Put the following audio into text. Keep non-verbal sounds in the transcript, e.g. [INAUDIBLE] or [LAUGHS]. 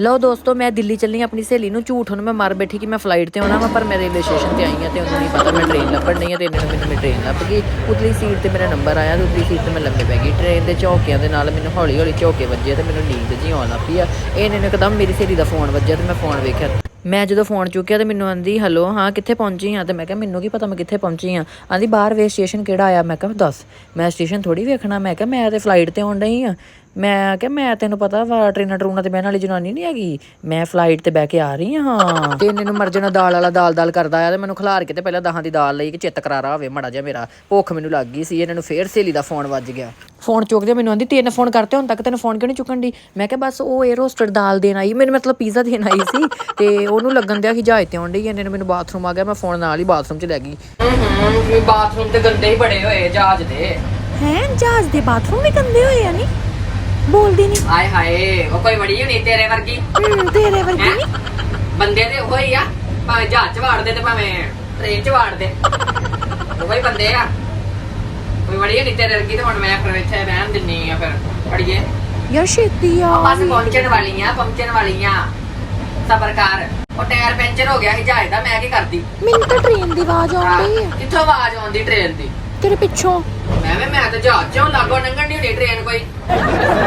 ਲਓ ਦੋਸਤੋ, ਮੈਂ ਦਿੱਲੀ ਚੱਲੀ ਆਪਣੀ ਸਹੇਲੀ ਨੂੰ। ਝੂਠ ਉਹਨੂੰ ਮੈਂ ਮਾਰ ਬੈਠੀ ਕਿ ਮੈਂ ਫਲਾਈਟ ਤੇ ਆਉਣਾ ਵਾ, ਪਰ ਮੈਂ ਰੇਲਵੇ ਸਟੇਸ਼ਨ ਤੇ ਆਈ ਹਾਂ ਤੇ ਉਹਨੂੰ ਨਹੀਂ ਪਤਾ ਮੈਂ ਟ੍ਰੇਨ ਲੱਭਣ ਨਹੀਂ ਆ ਤੇ ਇਹਨੇ ਮੈਨੂੰ ਮੇਰੀ ਟ੍ਰੇਨ ਲੱਭ ਗਈ। ਉਤਲੀ ਸੀਟ ਤੇ ਮੇਰਾ ਨੰਬਰ ਆਇਆ ਤੇ ਉਤਲੀ ਸੀਟ ਤੇ ਮੈਂ ਲੰਮੇ ਪੈ ਗਈ। ਟ੍ਰੇਨ ਦੇ ਝੋਕਿਆਂ ਦੇ ਨਾਲ ਮੈਨੂੰ ਹੌਲੀ ਹੌਲੀ ਝੌਕੇ ਵੱਜੇ ਤੇ ਮੈਨੂੰ ਨੀਂਦ ਜੀ ਆਉਣ ਲੱਗ ਪਈ ਆ। ਇਹਨੇ ਨੂੰ ਇੱਕਦਮ ਮੇਰੀ ਸਹੇਲੀ ਦਾ ਫੋਨ ਵੱਜਿਆ ਤੇ ਮੈਂ ਫੋਨ ਵੇਖਿਆ। ਮੈਂ ਜਦੋਂ ਫੋਨ ਚੁੱਕਿਆ ਤੇ ਮੈਨੂੰ ਆਂਦੀ ਹੈਲੋ ਹਾਂ ਕਿੱਥੇ ਪਹੁੰਚੀ ਆ? ਤੇ ਮੈਂ ਕਿਹਾ ਮੈਨੂੰ ਕੀ ਪਤਾ ਮੈਂ ਕਿੱਥੇ ਪਹੁੰਚੀ ਆ? ਆਂਦੀ ਬਾਹਰ ਵੇ ਸਟੇਸ਼ਨ ਕਿਹੜਾ ਆਇਆ? ਮੈਂ ਕਿਹਾ ਦੱਸ ਮੈਂ ਸਟੇਸ਼ਨ ਥੋੜੀ ਵੇਖਣਾ। ਮੈਂ ਕਿਹਾ ਮੈਂ ਤੇ ਫਲਾਈਟ ਤੇ ਆਉਣ ਡਈ ਆ। ਮੈਂ ਕਿਹਾ ਮੈਂ ਤੈਨੂੰ ਪਤਾ ਵਾ ਟ੍ਰੇਨਾਂ ਟਰੂਨਾਂ ਤੇ ਬਹਿਣ ਵਾਲੀ ਜਨਾਨੀ ਨਹੀਂ ਹੈਗੀ। ਮੈਂ ਫਲਾਈਟ ਤੇ ਬਹਿ ਕੇ ਆ ਰਹੀ ਹਾਂ। [LAUGHS] ਤੇ ਇਹਨੇ ਨੂੰ ਮਰਜਣਾ ਦਾਲ ਵਾਲਾ ਦਾਲ ਦਾਲ ਕਰਦਾ ਆ ਤੇ ਮੈਨੂੰ ਖਿਲਾਰ ਕੇ ਤੇ ਪਹਿਲਾਂ ਦਹਾਂ ਦੀ ਦਾਲ ਲਈ ਕਿ ਚਿੱਤ ਕਰਾਰਾ ਹੋਵੇ ਮੜਾ ਜਿਹਾ ਮੇਰਾ। ਭੁੱਖ ਮੈਨੂੰ ਲੱਗ ਗਈ ਸੀ ਇਹਨਾਂ ਨੂੰ ਫੇਰ ਸਹੇਲੀ ਦਾ ਫੋਨ ਵੱਜ ਗਿਆ। ਫੋਨ ਚੁੱਕਦੇ ਮੈਨੂੰ ਆਂਦੀ ਤਿੰਨ ਫੋਨ ਕਰਤੇ ਹੁਣ ਤੱਕ ਤੈਨੂੰ ਫੋਨ ਕਿਉਂ ਨਹੀਂ ਚੁੱਕਣ ਦੀ? ਮੈਂ ਕਿਹਾ ਬਸ ਉਹ 에ਅਰ ਹੋਸਟਡ ਦਾਲ ਦੇਣ ਆਈ ਮੈਨੂੰ ਮਤਲਬ ਪੀਜ਼ਾ ਦੇਣ ਆਈ ਸੀ [LAUGHS] ਤੇ ਉਹਨੂੰ ਲੱਗਣ ਦਿਆ ਕਿ ਜਹਾਜ਼ ਤੇ ਆਉਣ ਡਈ ਇਹਨੇ ਨੂੰ ਮੈਨੂੰ ਬਾਥਰੂਮ ਆ ਗਿਆ ਮੈਂ ਫੋਨ ਨਾਲ ਹੀ ਬਾਥਰੂਮ 'ਚ ਲੈ ਗਈ। ਹੂੰ ਬਾਥਰੂਮ ਤੇ ਗੰਦੇ ਹੀ ਬੜੇ ਹੋਏ ਜਹਾਜ਼ ਦੇ। ਹੈ ਜਹਾਜ਼ ਦੇ ਬਾਥਰੂਮ ਵੀ ਗੰਦੇ ਹੋਏ ਆ ਨਹੀਂ ਬੋਲਦੀ ਨਹੀਂ ਆਏ ਹਾਏ ਉਹ ਕੋਈ ਬੜੀ ਹੋਣੀ ਤੇਰੇ ਵਰਗੀ। ਤੇਰੇ ਵਰਗੀ ਹੈਂ? ਬੰਦੇ ਤੇ ਉਹ ਹੀ ਆ ਭਾਵੇਂ ਜਹਾਜ਼ ਚ ਵਾੜਦੇ ਤੇ ਭਾਵੇਂ ਟ੍ਰੇਨ ਚ ਵਾੜਦੇ ਉਹ ਹੀ ਬੰਦੇ ਆ। ਕੋਈ ਬੜੀ ਹੋਣੀ ਤੇਰੇ ਵਰਗੀ ਤੇ ਹੁਣ ਮੈਂ ਫਿਰ ਇੱਥੇ ਰਹਿਣ ਦਿੰਨੀ ਆ ਫਿਰ ਪੜੀਏ ਯਾਰ ਛੇਤੀ ਆ। ਬਸ ਪਹੁੰਚਣ ਵਾਲੀਆਂ ਪਹੁੰਚਣ ਵਾਲੀਆਂ। ਸਬਰ ਕਰ ਉਹ ਟਾਇਰ ਪੈਂਚਰ ਹੋ ਗਿਆ ਸੀ ਜਹਾਜ਼ ਦਾ ਮੈਂ ਕੀ ਕਰਦੀ? ਮੈਨੂੰ ਤਾਂ ਟ੍ਰੇਨ ਦੀ ਆਵਾਜ਼ ਆਉਂਦੀ ਹੈ ਕਿੱਥੋਂ ਆਵਾਜ਼ ਆਉਂਦੀ ਟ੍ਰੇਨ ਦੀ? ਤੇਰੇ ਪਿੱਛੋਂ। ਮੈਂ ਵੀ ਮੈਂ ਤਾਂ ਜਹਾਜ਼ ਚੋਂ ਲਾਗੋ ਲੰਘਣ ਦੀ ਹੋਣੀ ਟ੍ਰੇਨ ਕੋਈ। ਨਹੀਂ ਆ